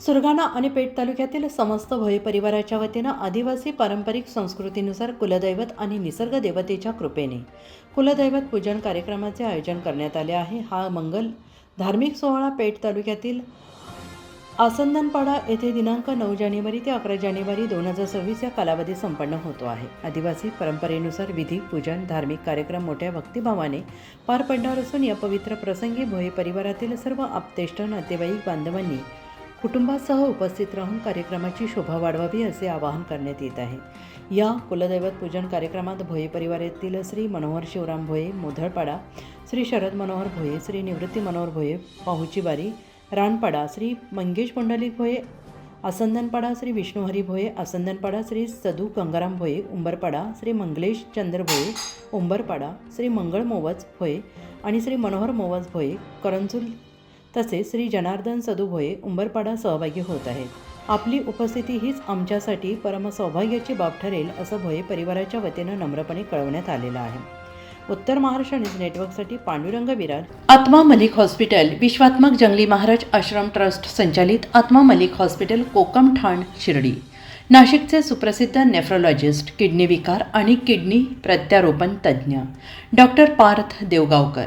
सुरगाणा आणि पेठ तालुक्यातील समस्त भोई परिवाराच्या वतीनं आदिवासी पारंपरिक संस्कृतीनुसार कुलदैवत आणि निसर्ग देवतेच्या कृपेने कुलदैवत पूजन कार्यक्रमाचे आयोजन करण्यात आले आहे. हा मंगल धार्मिक सोहळा पेठ तालुक्यातील आसंदनपाडा येथे दिनांक नऊ जानेवारी ते अकरा जानेवारी दोन हजार सव्वीस या कालावधी संपन्न होतो आहे. आदिवासी परंपरेनुसार विधी पूजन धार्मिक कार्यक्रम मोठ्या भक्तिभावाने पार पडणार असून या पवित्र प्रसंगी भोई परिवारातील सर्व आप्तेष्ट नातेवाईक बांधवांनी कुटुंबासह उपस्थित राहून कार्यक्रमाची शोभा वाढवावी असे आवाहन करण्यात येत आहे. या कुलदैवत पूजन कार्यक्रमात भोये परिवारातील श्री मनोहर शिवराम भोये मोधळपाडा श्री शरद मनोहर भोये श्री निवृत्ती मनोहर भोये पाहुचीबारी रानपाडा श्री मंगेश पुंडलिक भोये आसंदनपाडा श्री विष्णुहरी भोये आसंदनपाडा श्री सदू गंगाराम भोये उंबरपाडा श्री मंगलेश चंद्र भोये उंबरपाडा श्री मंगळ मोवज भोये आणि श्री मनोहर मोवज भोये करंजुल तसेच श्री जनार्दन सदुभोये उंबरपाडा सहभागी होत आहेत. आपली उपस्थिती हीच आमच्यासाठी परम सौभाग्याची बाब ठरेल असं भोये परिवाराच्या वतीनं नम्रपणे कळवण्यात आलेलं आहे. उत्तर महाराष्ट्र न्यूज नेटवर्कसाठी पांडुरंग विरार आत्मा मलिक हॉस्पिटल विश्वात्मक जंगली महाराज आश्रम ट्रस्ट संचालित आत्मा मलिक हॉस्पिटल कोकम ठाण शिर्डी. नाशिकचे सुप्रसिद्ध नेफ्रोलॉजिस्ट किडनी विकार आणि किडनी प्रत्यारोपण तज्ज्ञ. Doctor Parth Devgaonkar.